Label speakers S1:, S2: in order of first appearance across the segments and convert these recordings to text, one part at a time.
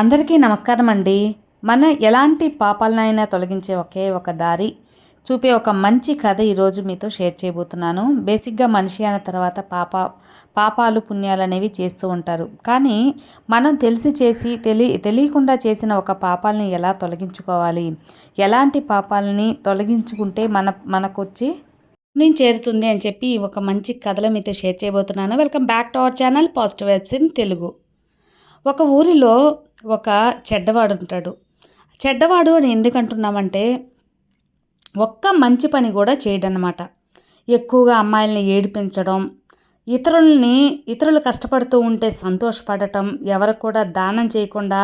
S1: అందరికీ నమస్కారం అండి మన ఎలాంటి పాపాలనైనా తొలగించే ఒకే ఒక దారి చూపే ఒక మంచి కథ ఈరోజు మీతో షేర్ చేయబోతున్నాను. బేసిక్గా మనిషి అయిన తర్వాత పాప పాపాలు పుణ్యాలు అనేవి చేస్తూ ఉంటారు. కానీ మనం తెలిసి చేసి తెలి తెలియకుండా చేసిన ఒక పాపాలని ఎలా తొలగించుకోవాలి? ఎలాంటి పాపాలని తొలగించుకుంటే మన మనకొచ్చి నేను చేరుతుంది అని చెప్పి ఒక మంచి కథలో మీతో షేర్ చేయబోతున్నాను. Welcome back to our channel positive vibes in Telugu. ఒక ఊరిలో ఒక చెడ్డవాడు ఉంటాడు. చెడ్డవాడు అని ఎందుకు అంటున్నామంటే ఒక్క మంచి పని కూడా చేయడనమాట ఎక్కువగా అమ్మాయిల్ని ఏడిపించడం ఇతరుల్ని ఇతరులు కష్టపడుతూ ఉంటే సంతోషపడటం ఎవరికి కూడా దానం చేయకుండా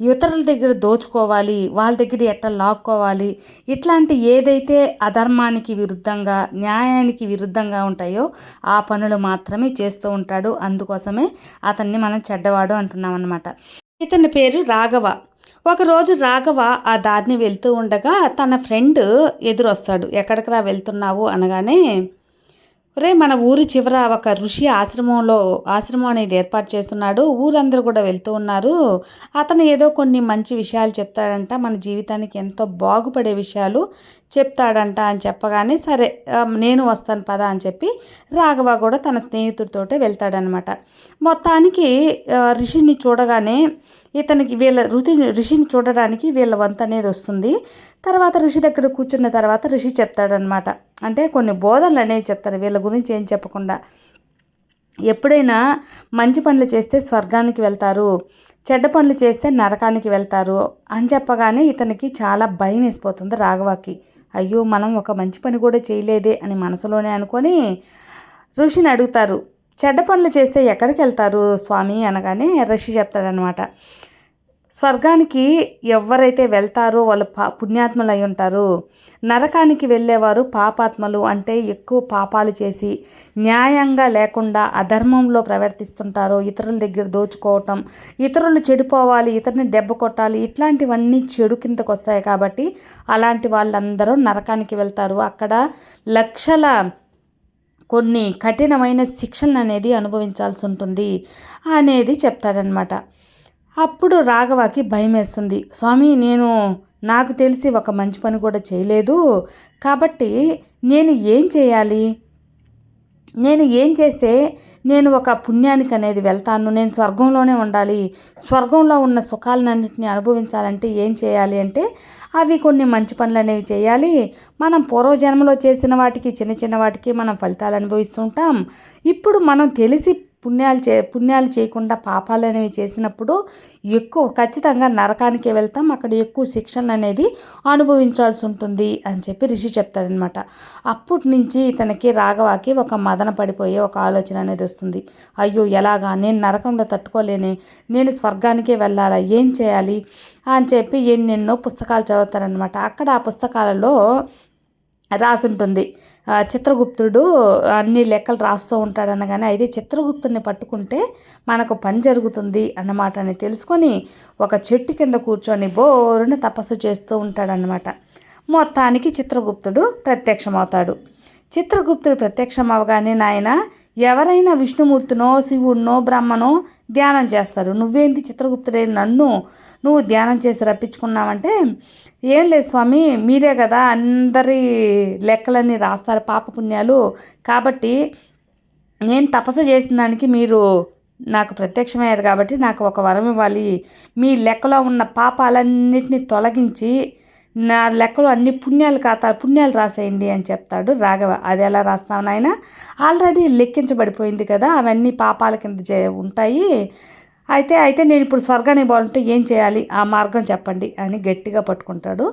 S1: ఇతరుల దగ్గర దోచుకోవాలి వాళ్ళ దగ్గర ఎట్లా లాక్కోవాలి ఇట్లాంటి ఏదైతే అధర్మానికి విరుద్ధంగా న్యాయానికి విరుద్ధంగా ఉంటాయో ఆ పనులు మాత్రమే చేస్తూ ఉంటాడు. అందుకోసమే అతన్ని మనం చెడ్డవాడు అంటున్నాం అనమాట ఇతని పేరు రాఘవ. ఒకరోజు రాఘవ ఆ దారిని వెళ్తూ ఉండగా తన ఫ్రెండ్ ఎదురొస్తాడు. ఎక్కడికి రా వెళ్తున్నావు? అనగానే రే మన ఊరి చివర ఒక ఋషి ఆశ్రమంలో ఆశ్రమం అనేది ఏర్పాటు చేస్తున్నాడు. ఊరందరూ కూడా వెళ్తూ ఉన్నారు. అతను ఏదో కొన్ని మంచి విషయాలు చెప్తాడంట. మన జీవితానికి ఎంతో బాగుపడే విషయాలు చెప్తాడంట అని చెప్పగానే సరే నేను వస్తాను పద అని చెప్పి రాఘవ కూడా తన స్నేహితుడితోటే వెళ్తాడనమాట. మొత్తానికి ఋషిని చూడగానే ఇతనికి వీళ్ళ ఋతి ఋషిని చూడడానికి వీళ్ళ వంత అనేది వస్తుంది. తర్వాత ఋషి దగ్గర కూర్చున్న తర్వాత ఋషి చెప్తాడనమాట అంటే కొన్ని బోధనలు అనేవి చెప్తారు. వీళ్ళ గురించి ఏం చెప్పకుండా. ఎప్పుడైనా మంచి పనులు చేస్తే స్వర్గానికి వెళ్తారు. చెడ్డ పనులు చేస్తే నరకానికి వెళ్తారు అని చెప్పగానే ఇతనికి చాలా భయం వేసిపోతుంది రాఘవాకి. అయ్యో మనం ఒక మంచి పని కూడా చేయలేదే అని మనసులోనే అనుకొని ఋషిని అడుగుతారు. చెడ్డ పనులు చేస్తే ఎక్కడికి వెళ్తారు స్వామి? అనగానే ఋషి చెప్తాడనమాట స్వర్గానికి ఎవరైతే వెళ్తారో వాళ్ళు పా పుణ్యాత్మలు అయి ఉంటారు నరకానికి వెళ్ళేవారు పాపాత్మలు. అంటే ఎక్కువ పాపాలు చేసి న్యాయంగా లేకుండా అధర్మంలో ప్రవర్తిస్తుంటారు ఇతరుల దగ్గర దోచుకోవటం ఇతరులు చెడిపోవాలి ఇతరుని దెబ్బ కొట్టాలి ఇట్లాంటివన్నీ చెడు కిందకు వస్తాయి కాబట్టి అలాంటి వాళ్ళందరూ నరకానికి వెళ్తారు. అక్కడ లక్షల కొన్ని కఠినమైన శిక్షణ అనేది అనుభవించాల్సి ఉంటుంది అనేది చెప్తాడనమాట అప్పుడు రాఘవకి భయం వేస్తుంది స్వామి నేను నాకు తెలిసి ఒక మంచి పని కూడా చేయలేదు. కాబట్టి నేను ఏం చేయాలి? నేను ఏం చేస్తే నేను ఒక పుణ్యానికి అనేది వెళ్తాను? నేను స్వర్గంలోనే ఉండాలి. స్వర్గంలో ఉన్న సుఖాలన్నింటినీ అనుభవించాలంటే ఏం చేయాలి అంటే అవి కొన్ని మంచి పనులు అనేవి చేయాలి. మనం పూర్వజన్మలో చేసిన వాటికి చిన్న చిన్న వాటికి మనం ఫలితాలు అనుభవిస్తుంటాం. ఇప్పుడు మనం తెలిసి పుణ్యాలు చే పుణ్యాలు చేయకుండా పాపాలు అనేవి చేసినప్పుడు ఎక్కువ ఖచ్చితంగా నరకానికే వెళ్తాం. అక్కడ ఎక్కువ శిక్షలు అనేది అనుభవించాల్సి ఉంటుంది అని చెప్పి రిషి చెప్తాడనమాట అప్పటి నుంచి ఇతనికి రాఘవాకి ఒక మదన పడిపోయే ఒక ఆలోచన అనేది వస్తుంది. అయ్యో ఎలాగా? నేను నరకంలో తట్టుకోలేని. నేను స్వర్గానికే వెళ్ళాలా? ఏం చేయాలి? అని చెప్పి ఎన్నెన్నో పుస్తకాలు చదువుతారనమాట అక్కడ ఆ పుస్తకాలలో రాసుంటుంది. చిత్రగుప్తుడు అన్ని లెక్కలు రాస్తూ ఉంటాడు అనగానే అయితే చిత్రగుప్తుని పట్టుకుంటే మనకు పని జరుగుతుంది అన్నమాట అని తెలుసుకొని ఒక చెట్టు కింద కూర్చొని బోరుని తపస్సు చేస్తూ ఉంటాడనమాట. మొత్తానికి చిత్రగుప్తుడు ప్రత్యక్షమవుతాడు. చిత్రగుప్తుడు ప్రత్యక్షం అవగానే నాయన ఎవరైనా విష్ణుమూర్తినో శివుడినో బ్రహ్మనో ధ్యానం చేస్తారు. నువ్వేంటి చిత్రగుప్తుడే నన్ను నువ్వు ధ్యానం చేసి రప్పించుకున్నావంటే ఏం లేదు స్వామి మీరే కదా అందరి లెక్కలన్నీ రాస్తారు పాపపుణ్యాలు. కాబట్టి నేను తపస్సు చేసిన దానికి మీరు నాకు ప్రత్యక్షమయ్యారు కాబట్టి నాకు ఒక వరం ఇవ్వాలి. మీ లెక్కలో ఉన్న పాపాలన్నిటిని తొలగించి నా లెక్కలో అన్ని పుణ్యాలు ఖాతా పుణ్యాలు రాసేయండి అని చెప్తాడు రాఘవ. అది ఎలా రాస్తావు నాయన? ఆల్రెడీ లెక్కించబడిపోయింది కదా అవన్నీ పాపాల కింద ఉంటాయి. అయితే అయితే నేను ఇప్పుడు స్వర్గానికి పోవాలంటే ఏం చేయాలి? ఆ మార్గం చెప్పండి అని గట్టిగా పట్టుకుంటాడు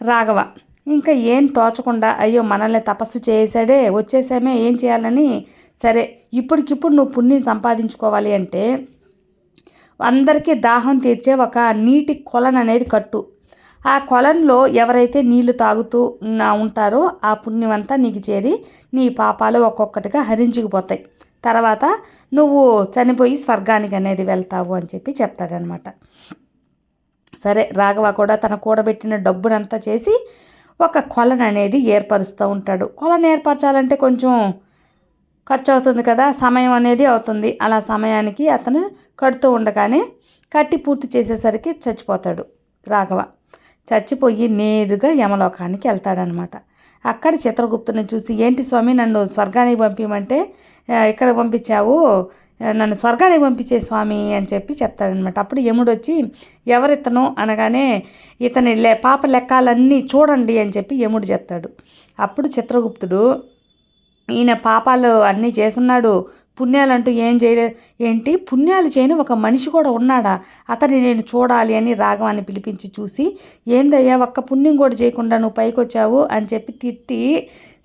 S1: రాఘవ. ఇంకా ఏం తోచకుండా అయ్యో మనల్ని తపస్సు చేసాడే వచ్చేసామే ఏం చేయాలని? సరే ఇప్పటికిప్పుడు నువ్వు పుణ్యం సంపాదించుకోవాలి అంటే అందరికీ దాహం తీర్చే ఒక నీటి కొలను అనేది కట్టు. ఆ కొలంలో ఎవరైతే నీళ్ళు తాగుతూ ఉంటారో ఆ పుణ్యమంతా నీకు చేరి నీ పాపాలు ఒక్కొక్కటిగా హరించుకుపోతాయి. తర్వాత నువ్వు చనిపోయి స్వర్గానికి అనేది వెళ్తావు అని చెప్పి చెప్తాడనమాట. సరే రాఘవ కూడా తన కూడబెట్టిన డబ్బునంతా చేసి ఒక కొలను అనేది ఏర్పరుస్తూ ఉంటాడు. కొలను ఏర్పరచాలంటే కొంచెం ఖర్చు అవుతుంది కదా సమయం అనేది అవుతుంది. అలా సమయానికి అతను కడుతూ ఉండగానే కట్టి పూర్తి చేసేసరికి చచ్చిపోతాడు రాఘవ. చచ్చిపోయి నేరుగా యమలోకానికి వెళ్తాడనమాట. అక్కడ చిత్రగుప్తుని చూసి ఏంటి స్వామి నన్ను స్వర్గానికి పంపించమంటే ఇక్కడ పంపించావు? నన్ను స్వర్గానికి పంపించే స్వామి అని చెప్పి చెప్తాడనమాట అప్పుడు యముడు వచ్చి ఎవరితను? అనగానే ఇతని లే పాప లెక్కాలన్నీ చూడండి అని చెప్పి యముడు చెప్తాడు. అప్పుడు చిత్రగుప్తుడు ఈయన పాపాలు అన్నీ చేసున్నాడు పుణ్యాలు అంటూ ఏం చేయలేదు ఏంటి? పుణ్యాలు చేయని ఒక మనిషి కూడా ఉన్నాడా? అతన్ని నేను చూడాలి అని రాఘవాన్ని పిలిపించి చూసి ఏందయ్యా ఒక్క పుణ్యం కూడా చేయకుండా నువ్వు పైకి వచ్చావు అని చెప్పి తిట్టి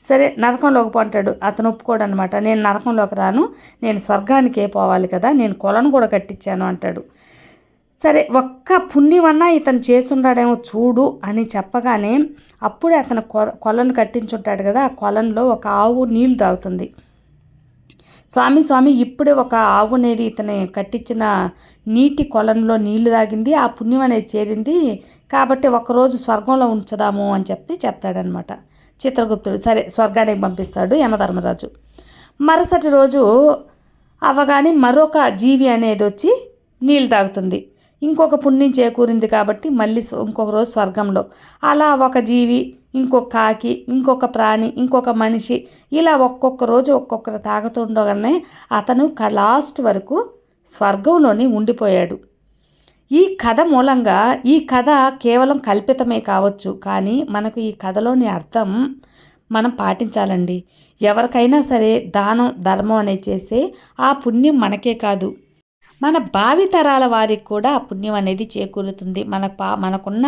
S1: సరే నరకంలోకి పంటాడు అతను ఒప్పుకోడు అనమాట నేను నరకంలోకి రాను. నేను స్వర్గానికే పోవాలి కదా. నేను కొలను కూడా కట్టించాను అంటాడు. సరే ఒక్క పుణ్యమన్నా ఇతను చేసుండాడేమో చూడు అని చెప్పగానే అప్పుడే అతను కొ కొలను కట్టించుంటాడు కదా. ఆ కొలంలో ఒక ఆవు నీళ్ళు తాగుతుంది. స్వామి స్వామి ఇప్పుడే ఒక ఆవు అనేది ఇతని కట్టించిన నీటి కొలంలో నీళ్ళు తాగింది ఆ పుణ్యం అనేది చేరింది. కాబట్టి ఒకరోజు స్వర్గంలో ఉంచదాము అని చెప్పి చెప్తాడనమాట చిత్రగుప్తుడు. సరే స్వర్గానికి పంపిస్తాడు యమధర్మరాజు. మరుసటి రోజు అవగానే మరొక జీవి అనేది వచ్చి నీళ్ళు తాగుతుంది. ఇంకొక పుణ్యం చేకూరింది కాబట్టి మళ్ళీ ఇంకొక రోజు స్వర్గంలో. అలా ఒక జీవి ఇంకొక కాకి ఇంకొక ప్రాణి ఇంకొక మనిషి ఇలా ఒక్కొక్క రోజు ఒక్కొక్కరు తాగుతుండగానే అతను లాస్ట్ వరకు స్వర్గంలోనే ఉండిపోయాడు. ఈ కథ మూలంగా ఈ కథ కేవలం కల్పితమే కావచ్చు కానీ మనకు ఈ కథలోని అర్థం మనం పాటించాలండి. ఎవరికైనా సరే దానం ధర్మం అనేది చేస్తే ఆ పుణ్యం మనకే కాదు. మన భావితరాల వారికి కూడా పుణ్యం అనేది చేకూరుతుంది. మన పా మనకున్న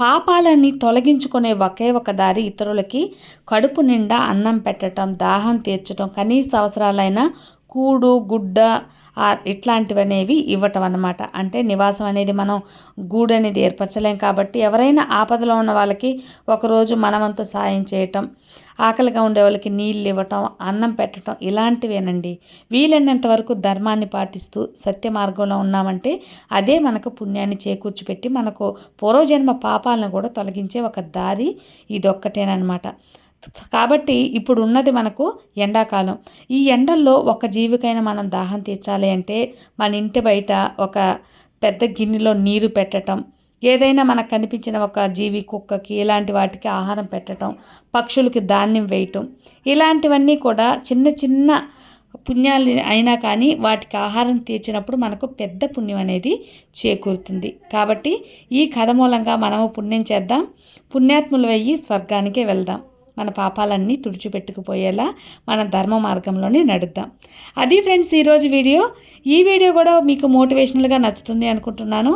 S1: పాపాలని తొలగించుకునే ఒకే ఒక దారి ఇతరులకి కడుపు నిండా అన్నం పెట్టడం దాహం తీర్చడం కనీస అవసరాలైన కూడు గుడ్డ ఇట్లాంటివి అనేవి ఇవ్వటం అన్నమాట అంటే నివాసం అనేది మనం గూడు అనేది ఏర్పరచలేం కాబట్టి ఎవరైనా ఆపదలో ఉన్న వాళ్ళకి ఒకరోజు మనవంతు సాయం చేయటం ఆకలిగా ఉండే వాళ్ళకి నీళ్ళు ఇవ్వటం అన్నం పెట్టడం ఇలాంటివేనండి. వీలైనంత వరకు ధర్మాన్ని పాటిస్తూ సత్య మార్గంలో ఉన్నామంటే అదే మనకు పుణ్యాన్ని చేకూర్చిపెట్టి మనకు పూర్వజన్మ పాపాలను కూడా తొలగించే ఒక దారి ఇదొక్కటేనమాట కాబట్టి ఇప్పుడు ఉన్నది మనకు ఎండాకాలం. ఈ ఎండల్లో ఒక జీవికైనా మనం దాహం తీర్చాలి అంటే మన ఇంటి బయట ఒక పెద్ద గిన్నెలో నీరు పెట్టడం ఏదైనా మనకు కనిపించిన ఒక జీవి కుక్కకి ఇలాంటి వాటికి ఆహారం పెట్టడం పక్షులకి ధాన్యం వేయటం ఇలాంటివన్నీ కూడా చిన్న చిన్న పుణ్యాలు అయినా కానీ వాటికి ఆహారం తీర్చినప్పుడు మనకు పెద్ద పుణ్యం అనేది చేకూరుతుంది. కాబట్టి ఈ కథ మూలంగా మనము పుణ్యం చేద్దాం. పుణ్యాత్ములు వెయ్యి స్వర్గానికే వెళ్దాం. మన పాపాలన్నీ తుడిచిపెట్టుకుపోయేలా మన ధర్మ మార్గంలోనే నడుద్దాం. అది ఫ్రెండ్స్ ఈరోజు వీడియో. ఈ వీడియో కూడా మీకు మోటివేషనల్గా నచ్చుతుంది అనుకుంటున్నాను.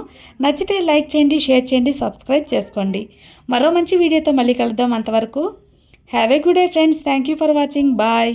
S1: నచ్చితే లైక్ చేయండి షేర్ చేయండి సబ్స్క్రైబ్ చేసుకోండి. మరో మంచి వీడియోతో మళ్ళీ కలుద్దాం అంతవరకు. Have a good day friends. Thank you for watching. Bye.